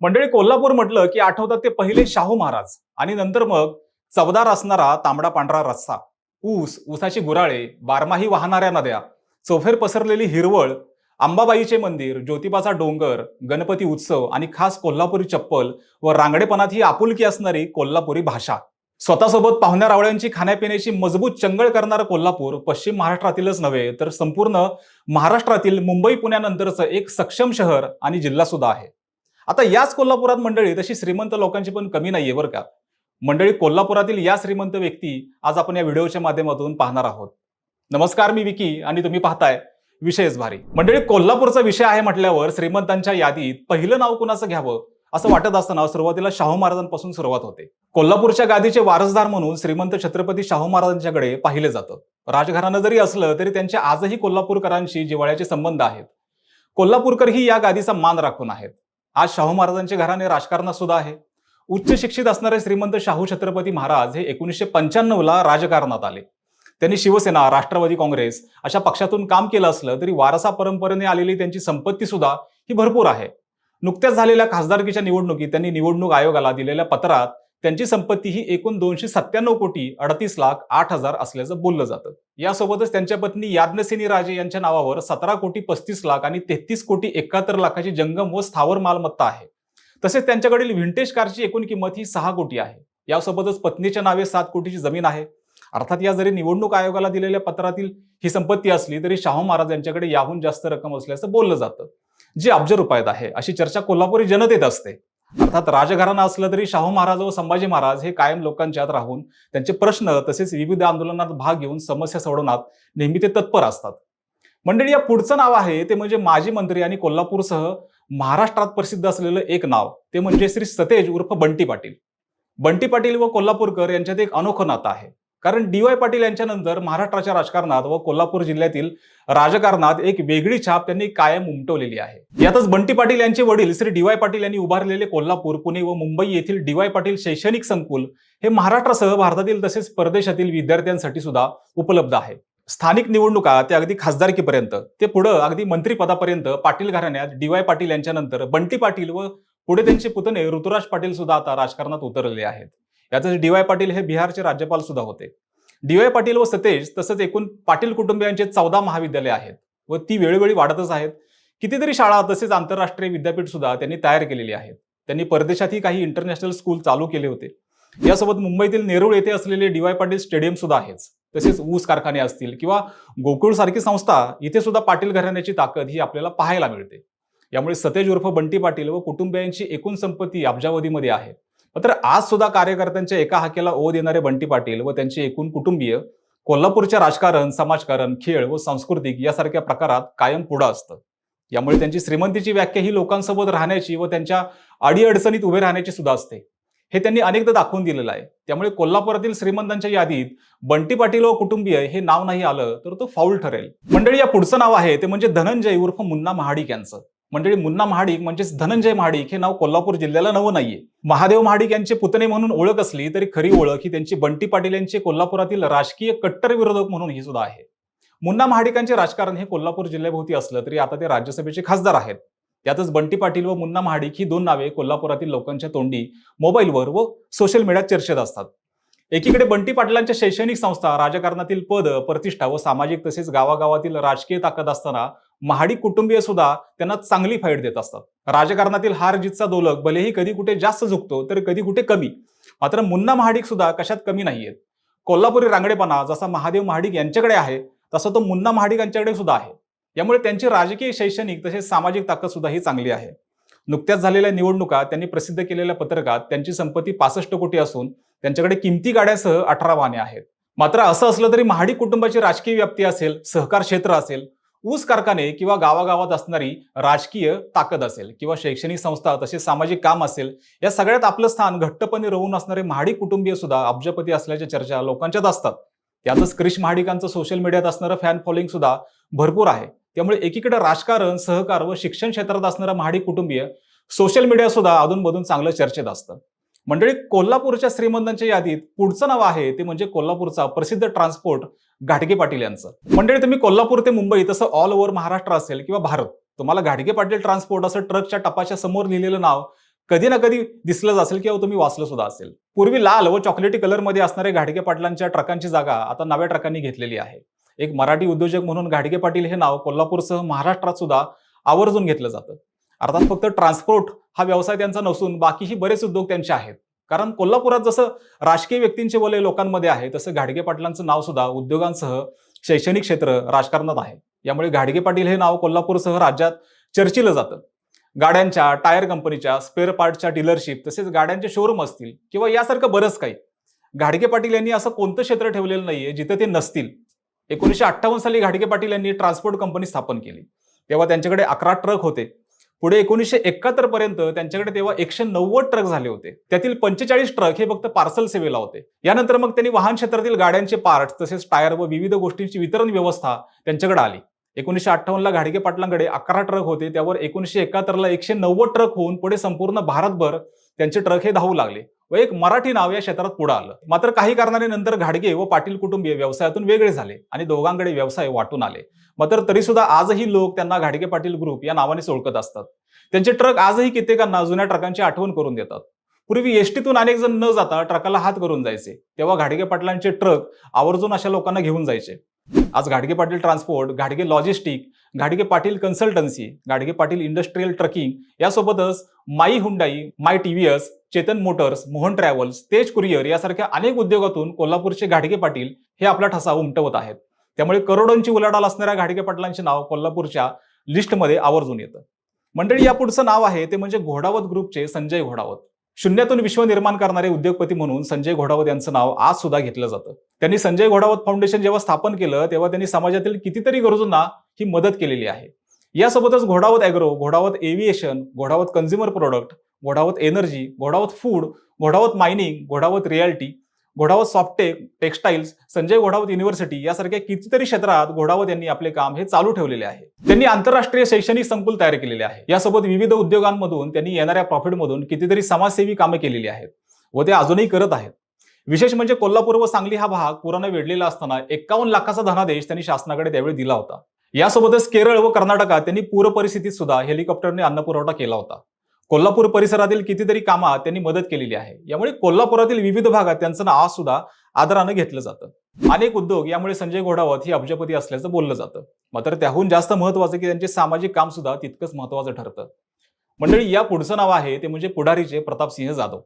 मंडळी कोल्हापूर म्हटलं की आठवतात ते पहिले शाहू महाराज. आणि नंतर मग चवदार असणारा तांबडा पांढरा रस्सा. ऊस ऊसाची गुराळे बारमाही वाहणाऱ्या नद्या चौफेर पसरलेली हिरवळ अंबाबाईचे मंदिर ज्योतिबाचा डोंगर गणपती उत्सव आणि खास कोल्हापुरी चप्पल व रांगडेपणात ही आपुलकी असणारी कोल्हापुरी भाषा. स्वतःसोबत पाहुण्या रावळ्यांची खाण्यापिण्याची मजबूत चंगळ करणारं कोल्हापूर पश्चिम महाराष्ट्रातीलच नव्हे तर संपूर्ण महाराष्ट्रातील मुंबई पुण्यानंतरचं एक सक्षम शहर आणि जिल्हा सुद्धा आहे. आता याच कोल्हापुरात मंडळी तशी श्रीमंत लोकांची पण कमी नाहीये बरं का. मंडळी कोल्हापुरातील या श्रीमंत व्यक्ती आज आपण या व्हिडिओच्या माध्यमातून पाहणार आहोत. नमस्कार मी विकी आणि तुम्ही पाहताय विषयच भारी. मंडळी कोल्हापूरचा विषय आहे म्हटल्यावर श्रीमंतांच्या यादीत पहिलं नाव कुणाचं घ्यावं असं वाटत असताना सुरुवातीला शाहू महाराजांपासून सुरुवात होते. कोल्हापूरच्या गादीचे वारसदार म्हणून श्रीमंत छत्रपती शाहू महाराजांच्याकडे पाहिले जातं. राजघराणं जरी असलं तरी त्यांचे आजही कोल्हापूरकरांशी जिव्हाळ्याचे संबंध आहेत. कोल्हापूरकर ही या गादीचा मान राखून आहेत. आज शाहू महाराजांचे घराणे राजकारणात सुद्धा आहे. उच्च शिक्षित असणारे श्रीमंत शाहू छत्रपती महाराज हे एकोणीसशे पंच्याण्णव ला राजकारणात आले. त्यांनी शिवसेना राष्ट्रवादी काँग्रेस अशा पक्षातून काम केलं असलं तरी वारसा परंपरेने आलेली त्यांची संपत्ती सुद्धा ही भरपूर आहे. नुकत्याच झालेल्या खासदारकीच्या निवडणुकीत त्यांनी निवडणूक आयोगाला दिलेल्या पत्रात त्यांची संपत्ती ही एकूण दोनशे सत्त्याण्णव कोटी अडतीस लाख आठ हजार असल्याचं बोललं जातं. यासोबतच त्यांच्या पत्नी याज्ञसेनी राजे यांच्या नावावर सतरा कोटी पस्तीस लाख आणि तेहतीस कोटी एकाहत्तर लाखाची जंगम व स्थावर मालमत्ता आहे. तसेच त्यांच्याकडील व्हिंटेज कारची एकूण किंमत ही सहा कोटी आहे. यासोबतच पत्नीच्या नावे सात कोटीची जमीन आहे. अर्थात या जरी निवडणूक आयोगाला दिलेल्या पत्रातील ही संपत्ती असली तरी शाहू महाराज यांच्याकडे याहून जास्त रक्कम असल्याचं बोललं जातं. जी अब्ज रुपयात आहे अशी चर्चा कोल्हापुरी जनतेत असते. अर्थात राजघराणा असलं तरी शाहू महाराज व संभाजी महाराज हे कायम लोकांच्यात राहून त्यांचे प्रश्न तसेच विविध आंदोलनात भाग घेऊन समस्या सोडवण्यात नेहमी ते तत्पर असतात. मंडळी या पुढचं नाव आहे ते म्हणजे माजी मंत्री आणि कोल्हापूरसह महाराष्ट्रात प्रसिद्ध असलेलं एक नाव ते म्हणजे श्री सतेज उर्फ बंटी पाटील. बंटी पाटील व कोल्हापूरकर यांच्यात एक अनोखं नातं आहे. कारण डी वाय पाटील यांच्यानंतर महाराष्ट्राच्या राजकारणात व कोल्हापूर जिल्ह्यातील राजकारणात एक वेगळी छाप त्यांनी कायम उमटवलेली आहे. यातच बंटी पाटील यांचे वडील श्री डी वाय पाटील यांनी उभारलेले कोल्हापूर पुणे व मुंबई येथील डी वाय पाटील शैक्षणिक संकुल हे महाराष्ट्रासह भारतातील तसेच परदेशातील विद्यार्थ्यांसाठी सुद्धा उपलब्ध आहे. स्थानिक निवडणुका ते अगदी खासदारकीपर्यंत ते पुढं अगदी मंत्रीपदापर्यंत पाटील घराण्यात डी वाय पाटील यांच्यानंतर बंटी पाटील व पुढे त्यांचे पुतणे ऋतुराज पाटील सुद्धा आता राजकारणात उतरले आहेत. यातच डी वाय पाटील हे बिहारचे राज्यपाल सुद्धा होते. डी वाय पाटील व सतेज तसंच एकूण पाटील कुटुंबियांचे चौदा महाविद्यालय आहेत व ती वेळोवेळी वाढतच आहेत. कितीतरी शाळा तसेच आंतरराष्ट्रीय विद्यापीठ सुद्धा त्यांनी तयार केलेली आहेत. त्यांनी परदेशातही काही इंटरनॅशनल स्कूल चालू केले होते. यासोबत मुंबईतील नेरूळ येथे असलेले डी वाय पाटील स्टेडियम सुद्धा आहेच. तसेच ऊस कारखाने असतील किंवा गोकुळ सारखी संस्था इथे सुद्धा पाटील घराण्याची ताकद ही आपल्याला पाहायला मिळते. यामुळे सतेज उर्फ बंटी पाटील व कुटुंबियांची एकूण संपत्ती अब्जावधीमध्ये आहे. मात्र आज सुद्धा कार्यकर्त्यांच्या एका हाकेला ओ देणारे बंटी पाटील व त्यांचे एकूण कुटुंबीय कोल्हापूरच्या राजकारण समाजकारण खेळ व सांस्कृतिक यासारख्या प्रकारात कायम पुढं असतं. यामुळे त्यांची श्रीमंतीची व्याख्या ही लोकांसोबत राहण्याची व त्यांच्या अडीअडचणीत उभे राहण्याची सुद्धा असते. हे त्यांनी अनेकदा दाखवून दिलेलं आहे. त्यामुळे कोल्हापुरातील श्रीमंतांच्या यादीत बंटी पाटील व कुटुंबीय हे नाव नाही आलं तर तो फाऊल ठरेल. मंडळी या पुढचं नाव आहे ते म्हणजे धनंजय उर्फ मुन्ना महाडिक यांचं. मंडळी मुन्ना महाडिक म्हणजेच धनंजय महाडिक हे नाव कोल्हापूर जिल्ह्याला नवं नाहीये. महादेव महाडिक यांचे पुतणे म्हणून ओळख असली तरी खरी ओळख ही त्यांची बंटी पाटील यांचे कोल्हापुरातील राजकीय कट्टर विरोधक म्हणून ही सुद्धा आहे. मुन्ना महाडिकांचे राजकारण हे कोल्हापूर जिल्ह्याभोवती असलं तरी आता ते राज्यसभेचे खासदार आहेत. त्यातच बंटी पाटील व मुन्ना महाडिक ही दोन नावे कोल्हापुरातील लोकांच्या तोंडी मोबाईलवर व सोशल मीडियात चर्चेत असतात. एकीकडे बंटी पाटलांच्या शैक्षणिक संस्था राजकारणातील पद प्रतिष्ठा व सामाजिक तसेच गावागावातील राजकीय ताकद असताना महाडिक कुटुंबीय सुद्धा त्यांना चांगली फाईट देत असतात. राजकारणातील हार जीतचा दोलक भलेही कधी कुठे जास्त झुकतो तर कधी कुठे कमी. मात्र मुन्ना महाडिक सुद्धा कशात कमी नाहीयेत. कोल्हापुरी रांगडेपणा जसा महादेव महाडिक यांच्याकडे आहे तसा तो मुन्ना महाडिक यांच्याकडे सुद्धा आहे. यामुळे त्यांची राजकीय शैक्षणिक तसेच सामाजिक ताकद सुद्धा ही चांगली आहे. नुकत्याच झालेल्या निवडणुका त्यांनी प्रसिद्ध केलेल्या पत्रकात त्यांची संपत्ती पासष्ट कोटी असून त्यांच्याकडे किमती गाड्यासह अठरा वाहने आहेत. मात्र असं असलं तरी महाडिक कुटुंबाची राजकीय व्याप्ती असेल सहकार क्षेत्र असेल ऊस कारखाने किंवा गावागावात असणारी राजकीय ताकद असेल किंवा शैक्षणिक संस्था तसेच सामाजिक काम असेल या सगळ्यात आपलं स्थान घट्टपणे राहून असणारे महाडी कुटुंबीय सुद्धा अब्जपती असल्याच्या चर्चा लोकांच्यात असतात. त्यातच क्रिश महाडिकांचं सोशल मीडियात असणारं फॅन फॉलोईंग सुद्धा भरपूर आहे. त्यामुळे एकीकडे राजकारण सहकार व शिक्षण क्षेत्रात असणारं महाडिक कुटुंबीय सोशल मीडिया सुद्धा अधूनमधून चांगलं चर्चेत असतं. मंडळी कोल्हापूरच्या श्रीमंतांच्या यादीत पुढचं नाव आहे ते म्हणजे कोल्हापूरचा प्रसिद्ध ट्रान्सपोर्ट घाटगे पाटील यांचं. मंडळी तुम्ही कोल्हापूर ते मुंबई तसं ऑल ओव्हर महाराष्ट्र असेल किंवा भारत तुम्हाला घाटगे पाटील ट्रान्सपोर्ट असं ट्रकच्या टपाच्या समोर लिहिलेलं नाव कधी ना कधी दिसलंच असेल किंवा तुम्ही वाचलं सुद्धा असेल. पूर्वी लाल व चॉकलेटी कलरमध्ये असणाऱ्या घाटगे पाटलांच्या ट्रकांची जागा आता नव्या ट्रकांनी घेतलेली आहे. एक मराठी उद्योजक म्हणून घाटगे पाटील हे नाव कोल्हापूरसह महाराष्ट्रात सुद्धा आवर्जून घेतलं जातं. अर्थात फक्त ट्रान्सपोर्ट हा व्यवसाय त्यांचा नसून बाकीही बरेच उद्योग त्यांचे आहेत. कारण कोल्हापुरात जसं राजकीय व्यक्तींचे बोले लोकांमध्ये आहे तसं घाडगे पाटलांचं नाव सुद्धा उद्योगांसह शैक्षणिक क्षेत्र राजकारणात आहे. यामुळे घाडगे पाटील हे नाव कोल्हापूरसह राज्यात चर्चिलं जातं. गाड्यांच्या टायर कंपनीच्या स्पेअर पार्टच्या डीलरशिप तसेच गाड्यांचे शोरूम असतील किंवा यासारखं बरंच काही. घाडगे पाटील यांनी असं कोणतं क्षेत्र ठेवलेलं नाहीये जिथे ते नसतील. एकोणीसशे अठ्ठावन्न साली घाडगे पाटील यांनी ट्रान्सपोर्ट कंपनी स्थापन केली. तेव्हा त्यांच्याकडे अकरा ट्रक होते. पुढे एकोणीसशे एकाहत्तर पर्यंत त्यांच्याकडे तेव्हा एकशे नव्वद ट्रक झाले होते. त्यातील पंचेचाळीस ट्रक हे फक्त पार्सल सेवेला होते. यानंतर मग त्यांनी वाहन क्षेत्रातील गाड्यांचे पार्ट तसेच टायर व विविध गोष्टींची वितरण व्यवस्था त्यांच्याकडे आली. एकोणीसशे अठ्ठावन्नला घाडगे पाटलांकडे अकरा ट्रक होते. त्यावर एकोणीसशे एकाहत्तरला एकशे नव्वद ट्रक होऊन पुढे संपूर्ण भारतभर त्यांचे ट्रक हे धावू लागले. व एक मराठी नाव या क्षेत्रात पुढे आलं. मात्र काही कारणाने नंतर घाडगे व पाटील कुटुंबीय व्यवसायातून वेगळे झाले आणि दोघांकडे व्यवसाय वाटून आले. मात्र तरी सुद्धा आजही लोक त्यांना घाडगे पाटील ग्रुप या नावाने ओळखत असतात. त्यांचे ट्रक आजही कित्येकांना जुन्या ट्रकांची आठवण करून देतात. पूर्वी एसटीतून अनेक जण न जाता ट्रकाला हात करून जायचे. तेव्हा घाडगे पाटलांचे ट्रक आवर्जून अशा लोकांना घेऊन जायचे. आज घाडगे पाटील ट्रान्सपोर्ट घाडगे लॉजिस्टिक घाडगे पाटील कन्सल्टन्सी घाडगे पाटील इंडस्ट्रीयल ट्रकिंग यासोबतच my Hyundai my TVS Chetan motors Mohan travels Tej courier यासारख्या अनेक उद्योगातून कोल्हापूरचे घाडगे पाटील हे आपला ठसा उमटवत आहेत. त्यामुळे करोडोंची उलाढाल असणाऱ्या घाडगे पाटलांचे नाव कोल्हापूरच्या लिस्टमध्ये आवर्जून येतं. मंडळी या पुढचं नाव आहे ते म्हणजे घोडावत ग्रुपचे संजय घोडावत. शून्यातून विश्व निर्माण करणारे उद्योगपती म्हणून संजय घोडावत यांचं नाव आज सुद्धा घेतलं जातं. त्यांनी संजय घोडावत फाउंडेशन जेव्हा स्थापन केलं तेव्हा त्यांनी समाजातील कितीतरी गरजूंना ही मदत केलेली आहे. यासोबतच Ghodawat agro Ghodawat aviation Ghodawat consumer product Ghodawat energy Ghodawat food Ghodawat mining Ghodawat realty Ghodawat softtech textiles Sanjay Ghodawat university यासारख्या कितीतरी क्षेत्रात घोडावत यांनी आपले काम हे चालू ठेवलेले आहे. त्यांनी आंतरराष्ट्रीय शैक्षणिक संकुल तयार केलेले आहे. यासोबत विविध उद्योगांमधून त्यांनी येणाऱ्या प्रॉफिटमधून कितीतरी समाजसेवी कामे केलेली आहेत व ते अजूनही करत आहेत. विशेष म्हणजे कोल्हापूर व सांगली हा भाग पुराने वेढलेला असताना एकावन्न लाखाचा धनादेश त्यांनी शासनाकडे त्यावेळी दिला होता. यासोबतच केरळ व कर्नाटकात त्यांनी पूर परिस्थितीत सुद्धा हेलिकॉप्टरने अन्नपुरवठा केला होता. कोल्हापूर परिसरातील कितीतरी कामात त्यांनी मदत केलेली आहे. यामुळे कोल्हापुरातील विविध भागात त्यांचं नाव सुद्धा आदरानं घेतलं जातं. अनेक उद्योग यामुळे संजय घोडावत ही अब्जपती असल्याचं बोललं जातं. मात्र त्याहून जास्त महत्वाचं की त्यांचे सामाजिक काम सुद्धा तितकंच महत्वाचं ठरतं. मंडळी या पुढचं नाव आहे ते म्हणजे पुढारीचे प्रतापसिंह जाधव.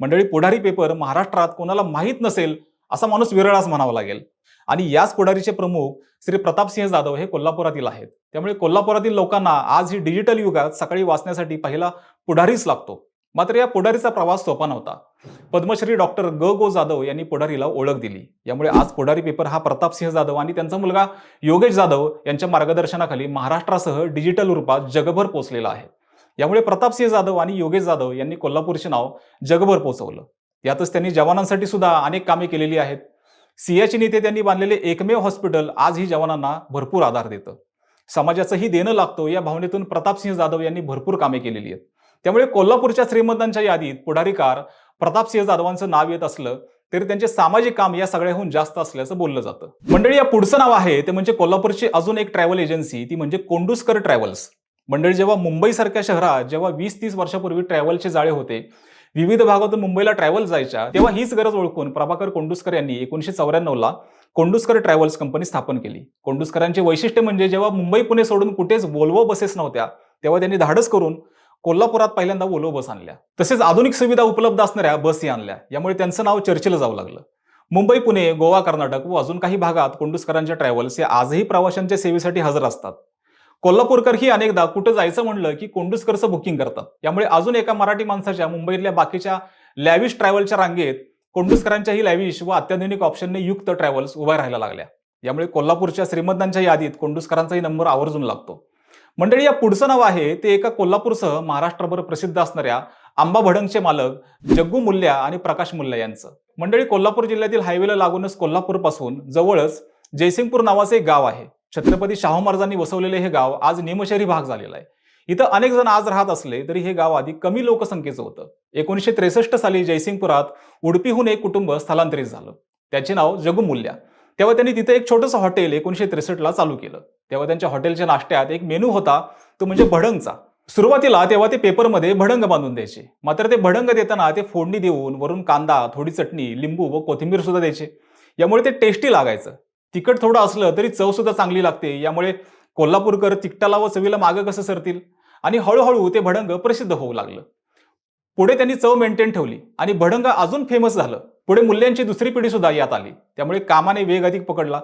मंडळी पुढारी पेपर महाराष्ट्रात कोणाला माहीत नसेल असा माणूस विरळाच म्हणावा लागेल. आणि याच पुढारीचे प्रमुख श्री प्रतापसिंह जाधव हे कोल्हापुरातील आहेत. त्यामुळे कोल्हापुरातील लोकांना आज ही डिजिटल युगात सकाळी वाचण्यासाठी पहिला पुढारीच लागतो. मात्र या पुढारीचा प्रवास सोपा नव्हता. पद्मश्री डॉक्टर ग. गो. जाधव यांनी पुढारीला ओळख दिली. यामुळे आज पुढारी पेपर हा प्रतापसिंह जाधव आणि त्यांचा मुलगा योगेश जाधव यांच्या मार्गदर्शनाखाली महाराष्ट्रासह डिजिटल रूपात जगभर पोहोचलेला आहे. यामुळे प्रतापसिंह जाधव आणि योगेश जाधव यांनी कोल्हापूरचे नाव जगभर पोहोचवलं. यातच त्यांनी जवानांसाठी सुद्धा अनेक कामे केलेली आहेत. सियाचिन नेते त्यांनी बांधलेले एकमेव हॉस्पिटल आजही जवानांना भरपूर आधार देतं. समाजाचंही देणं लागतो या भावनेतून प्रतापसिंह जाधव यांनी भरपूर कामे केलेली आहेत. त्यामुळे कोल्हापूरच्या श्रीमंतांच्या यादीत पुढारीकार प्रतापसिंह जाधवांचं नाव येत असलं तरी त्यांचे सामाजिक काम या सगळ्याहून जास्त असल्याचं बोललं जातं. मंडळी या पुढचं नाव आहे ते म्हणजे कोल्हापूरची अजून एक ट्रॅव्हल एजन्सी ती म्हणजे कोंडुस्कर ट्रॅव्हल्स मंडळी जेव्हा मुंबईसारख्या शहरात जेव्हा वीस तीस वर्षापूर्वी ट्रॅव्हलचे जाळे होते विविध भागातून मुंबईला ट्रॅव्हल जायच्या तेव्हा हीच गरज ओळखून प्रभाकर कोंडुस्कर यांनी एकोणीशे चौऱ्याण्णवला कोंडुस्कर ट्रॅव्हल्स कंपनी स्थापन केली. कोंडुस्करांचे वैशिष्ट्य म्हणजे जेव्हा मुंबई पुणे सोडून कुठेच वोल्वो बसेस नव्हत्या तेव्हा त्यांनी धाडस करून कोल्हापुरात पहिल्यांदा वोल्वो बस आणल्या. तसेच आधुनिक सुविधा उपलब्ध असणाऱ्या बसही आणल्या. यामुळे त्यांचं नाव चर्चेला जाऊ लागलं. मुंबई पुणे गोवा कर्नाटक व अजून काही भागात कोंडुस्करांच्या ट्रॅव्हल्स हे आजही प्रवाशांच्या सेवेसाठी हजर असतात. कोल्हापूरकर ही अनेकदा कुठं जायचं म्हणलं की कोंडूसकरचं बुकिंग करतात. यामुळे अजून एका मराठी माणसाच्या मुंबईतल्या बाकीच्या लॅविश ट्रॅव्हलच्या रांगेत कोंडुस्करांच्याही लॅविश व अत्याधुनिक ऑप्शनने युक्त ट्रॅव्हल्स उभ्या राहायला लागल्या. यामुळे कोल्हापूरच्या श्रीमंतांच्या यादीत कोंडुस्करांचाही नंबर आवर्जून लागतो. मंडळी या पुढचं नाव आहे ते एका कोल्हापूरसह महाराष्ट्रभर प्रसिद्ध असणाऱ्या आंबा भडंगचे मालक जग्गू मुल्ल्या आणि प्रकाश मुल्ल्या यांचं. मंडळी कोल्हापूर जिल्ह्यातील हायवेला लागूनच कोल्हापूरपासून जवळच जयसिंगपूर नावाचे एक गाव आहे. छत्रपती शाहू महाराजांनी वसवलेले हे गाव आज निमशहरी भाग झालेला आहे. इथं अनेक जण आज राहत असले तरी हे गाव आधी कमी लोकसंख्येचं होतं. एकोणीसशे त्रेसष्ट साली जयसिंगपुरात उडपीहून एक कुटुंब स्थलांतरित झालं. त्याचे नाव जगुमूल्या. तेव्हा त्यांनी तिथे एक छोटंसं हॉटेल एकोणीसशे त्रेसष्टला चालू केलं. तेव्हा त्यांच्या हॉटेलच्या नाश्त्यात एक मेनू होता तो म्हणजे भडंगचा. सुरुवातीला तेव्हा ते पेपरमध्ये भडंग बांधून द्यायचे. मात्र ते भडंग देताना ते फोडणी देऊन वरून कांदा थोडी चटणी लिंबू व कोथिंबीर सुद्धा द्यायचे. यामुळे ते टेस्टी लागायचं. तिखट थोडं असलं तरी चव सुद्धा चांगली लागते. यामुळे कोल्हापूरकर तिकटाला व चवीला मागं कसं सरतील? आणि हळूहळू ते भडंग प्रसिद्ध होऊ लागलं. पुढे त्यांनी चव मेंटेन ठेवली आणि भडंग अजून फेमस झालं. पुढे मूल्यांची दुसरी पिढी सुद्धा यात आली. त्यामुळे कामाने वेग अधिक पकडला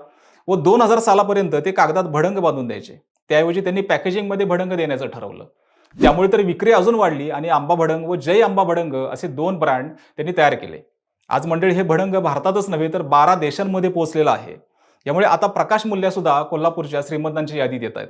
व दोन हजार सालापर्यंत ते कागदात भडंग बांधून द्यायचे. त्याऐवजी त्यांनी पॅकेजिंगमध्ये भडंग देण्याचं ठरवलं. त्यामुळे तर विक्री अजून वाढली आणि आंबा भडंग व जय आंबा भडंग असे दोन ब्रँड त्यांनी तयार केले. आज मंडळी हे भडंग भारतातच नव्हे तर बारा देशांमध्ये पोहोचलेलं आहे. यामुळे आता प्रकाश मूल्य सुद्धा कोल्हापूरच्या श्रीमंतांच्या यादीत येत आहेत.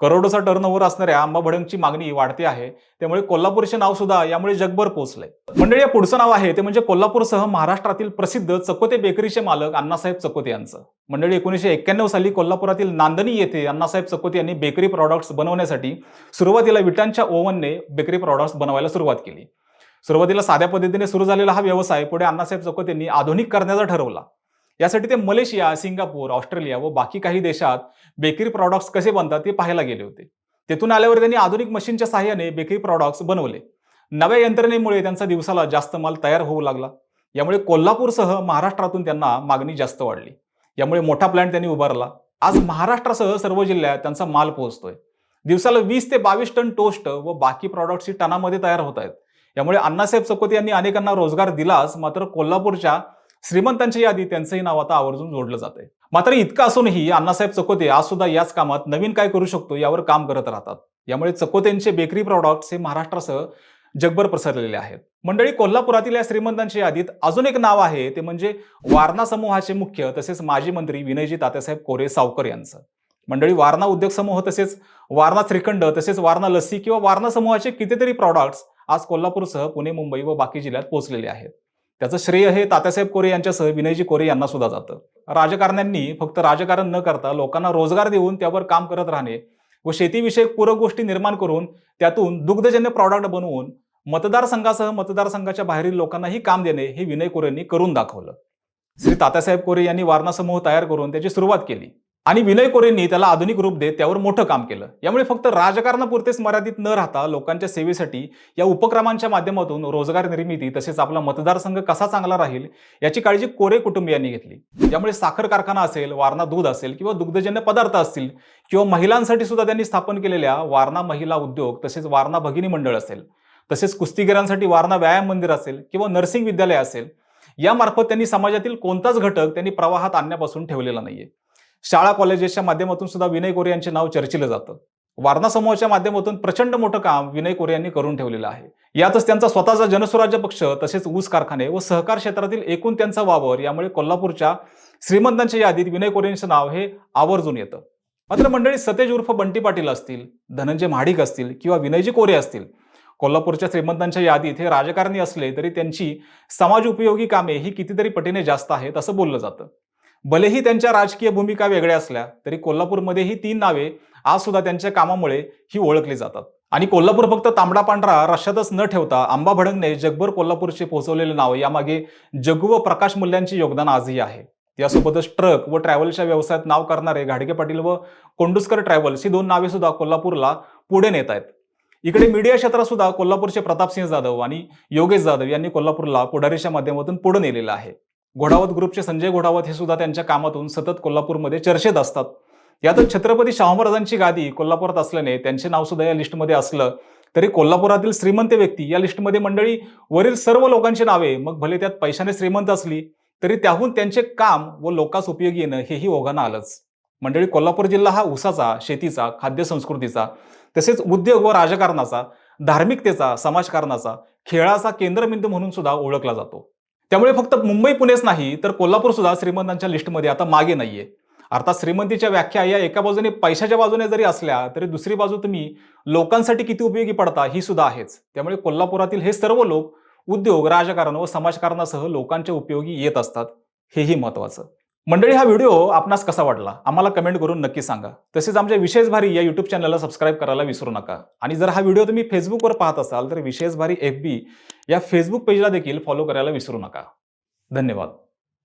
करोडोचा टर्नओव्हर असणाऱ्या आंबा भडंगची मागणी वाढते आहे. त्यामुळे कोल्हापूरचे नाव सुद्धा यामुळे जगभर पोहोचलंय. मंडळी या पुढचं नाव आहे. ते म्हणजे कोल्हापूरसह महाराष्ट्रातील प्रसिद्ध चकोते बेकरीचे मालक अण्णासाहेब चकोते यांचं. मंडळी एकोणीसशे एक्क्याण्णव साली कोल्हापुरातील नांदणी येथे अण्णासाहेब चकोते यांनी बेकरी प्रॉडक्ट्स बनवण्यासाठी सुरुवातीला विटांच्या ओव्हनने बेकरी प्रॉडक्ट्स बनवायला सुरुवात केली. सुरुवातीला साध्या पद्धतीने सुरू झालेला हा व्यवसाय पुढे अण्णासाहेब चकोतेंनी आधुनिक करण्याचा ठरवला. यासाठी ते मलेशिया सिंगापूर ऑस्ट्रेलिया व बाकी काही देशात बेकरी प्रॉडक्ट्स कसे बनतात ते पाहायला गेले होते. तेथून आल्यावर त्यांनी आधुनिक मशीनच्या सहाय्याने बेकरी प्रॉडक्ट्स बनवले. नव्या यंत्रणेमुळे त्यांचा दिवसाला जास्त माल तयार होऊ लागला. यामुळे कोल्हापूरसह महाराष्ट्रातून त्यांना मागणी जास्त वाढली. यामुळे मोठा प्लॅन्ट त्यांनी उभारला. आज महाराष्ट्रासह सर्व जिल्ह्यात त्यांचा माल पोहोचतोय. दिवसाला वीस ते बावीस टन टोस्ट व बाकी प्रॉडक्ट्स ही टनामध्ये तयार होत आहेत. यामुळे अण्णासाहेब चकोते यांनी अनेकांना रोजगार दिलाच मात्र कोल्हापूरच्या श्रीमंतांच्या यादी त्यांचंही नाव आता आवर्जून जोडलं जात आहे मात्र इतकं असूनही अण्णासाहेब चकोते आज सुद्धा याच कामात नवीन काय करू शकतो यावर काम करत राहतात. यामुळे चकोतेंचे बेकरी प्रॉडक्ट्स हे महाराष्ट्रासह जगभर पसरलेले आहेत. मंडळी कोल्हापुरातील या श्रीमंतांच्या यादीत अजून एक नाव आहे ते म्हणजे वारणा समूहाचे मुख्य तसेच माजी मंत्री विनयजी तात्यासाहेब कोरे सावकर यांचं. मंडळी वारणा उद्योग समूह तसेच वारणा श्रीखंड तसेच वारणा लस्सी किंवा वारणा समूहाचे कितीतरी प्रॉडक्ट्स आज कोल्हापूरसह पुणे मुंबई व बाकी जिल्ह्यात पोहोचलेले आहेत. त्याचं श्रेय हे तात्यासाहेब कोरे यांच्यासह विनयजी कोरे यांना सुद्धा जातं. राजकारण्यांनी फक्त राजकारण न करता लोकांना रोजगार देऊन त्यावर काम करत राहणे व शेतीविषयक पूरक गोष्टी निर्माण करून त्यातून दुग्धजन्य प्रॉडक्ट बनवून मतदारसंघासह मतदारसंघाच्या बाहेरील लोकांनाही काम देणे हे विनय कोरेंनी करून दाखवलं. श्री तात्यासाहेब कोरे यांनी वारणा समूह तयार करून त्याची सुरुवात केली. आणि विनय कोरेंनी त्याला आधुनिक रूप देत त्यावर मोठं काम केलं. यामुळे फक्त राजकारणापुरतेच मर्यादित न राहता लोकांच्या सेवेसाठी या उपक्रमांच्या माध्यमातून रोजगार निर्मिती तसेच आपला मतदारसंघ कसा चांगला राहील याची काळजी कोरे कुटुंबियांनी घेतली. यामुळे साखर कारखाना असेल वारणा दूध असेल किंवा दुग्धजन्य पदार्थ असतील किंवा महिलांसाठी सुद्धा त्यांनी स्थापन केलेल्या वारणा महिला उद्योग तसेच वारणा भगिनी मंडळ असेल तसेच कुस्तीगिरांसाठी वारणा व्यायाम मंदिर असेल किंवा नर्सिंग विद्यालय असेल यामार्फत त्यांनी समाजातील कोणताच घटक त्यांनी प्रवाहात आणण्यापासून ठेवलेला नाहीये. शाळा कॉलेजेसच्या माध्यमातून सुद्धा विनय कोरे यांचे नाव चर्चिलं जातं. वारणा समूहाच्या माध्यमातून प्रचंड मोठं काम विनय कोरे यांनी करून ठेवलेलं आहे. यातच त्यांचा स्वतःचा जनस्वराज्य पक्ष तसेच ऊस कारखाने व सहकार क्षेत्रातील एकूण त्यांचा वावर यामुळे कोल्हापूरच्या श्रीमंतांच्या यादीत विनय कोरे यांचं नाव हे आवर्जून येतं. मात्र मंडळी सतेज उर्फ बंटी पाटील असतील धनंजय महाडिक असतील किंवा विनयजी कोरे असतील कोल्हापूरच्या श्रीमंतांच्या यादीत हे राजकारणी असले तरी त्यांची समाज उपयोगी कामे ही कितीतरी पटीने जास्त आहेत असं बोललं जातं. भलेही त्यांच्या राजकीय भूमिका वेगळ्या असल्या तरी कोल्हापूरमध्ये ही तीन नावे आज सुद्धा त्यांच्या कामामुळे ही ओळखली जातात. आणि कोल्हापूर फक्त तांबडा पांढरा रश्यातच न ठेवता आंबा भडंगने जगभर कोल्हापूरचे पोहोचवलेले नाव यामागे जगू व प्रकाश मूल्यांचे योगदान आजही आहे. यासोबतच ट्रक व ट्रॅव्हलच्या व्यवसायात नाव करणारे घाडगे पाटील व कोंडुस्कर ट्रॅव्हल्स ही दोन नावे सुद्धा कोल्हापूरला पुढे नेत आहेत. इकडे मीडिया क्षेत्रात सुद्धा कोल्हापूरचे प्रतापसिंह जाधव आणि योगेश जाधव यांनी कोल्हापूरला पुढारीच्या माध्यमातून पुढे नेलेलं आहे. घोडावत ग्रुपचे संजय घोडावत हे सुद्धा त्यांच्या कामातून सतत कोल्हापूरमध्ये चर्चेत असतात. यातच छत्रपती शाहू महाराजांची गादी कोल्हापुरात असल्याने त्यांचे नाव सुद्धा या लिस्टमध्ये असलं तरी कोल्हापुरातील श्रीमंत व्यक्ती या लिस्टमध्ये मंडळी वरील सर्व लोकांची नावे मग भले त्यात पैशाने श्रीमंत असली तरी त्याहून त्यांचे काम व लोकांस उपयोगी येणं हेही ओघानं आलंच. मंडळी कोल्हापूर जिल्हा हा ऊसाचा शेतीचा खाद्य संस्कृतीचा तसेच उद्योग व राजकारणाचा धार्मिकतेचा समाजकारणाचा खेळाचा केंद्रबिंदू म्हणून सुद्धा ओळखला जातो. त्यामुळे फक्त मुंबई पुणेच नाही तर कोल्हापूर सुद्धा श्रीमंतांच्या लिस्टमध्ये आता मागे नाहीये. अर्थात श्रीमंतीच्या व्याख्या या एका बाजूने पैशाच्या बाजूने जरी असल्या तरी दुसरी बाजू तुम्ही लोकांसाठी किती उपयोगी पडता ही सुद्धा आहेच. त्यामुळे कोल्हापुरातील हे सर्व लोक उद्योग राजकारण व समाजकारणासह लोकांच्या उपयोगी येत असतात. हेही महत्वाचं मंडळी हा व्हिडिओ आपणास कसा वाटला? आम्हाला कमेंट करून नक्की सांगा. तसेच आमच्या विशेष भारी या युट्यूब चॅनलला सबस्क्राईब करायला विसरू नका. आणि जर हा व्हिडिओ तुम्ही फेसबुकवर पाहत असाल तर विशेष भारी एफ बी या फेसबुक पेजला देखील फॉलो करायला विसरू नका. धन्यवाद.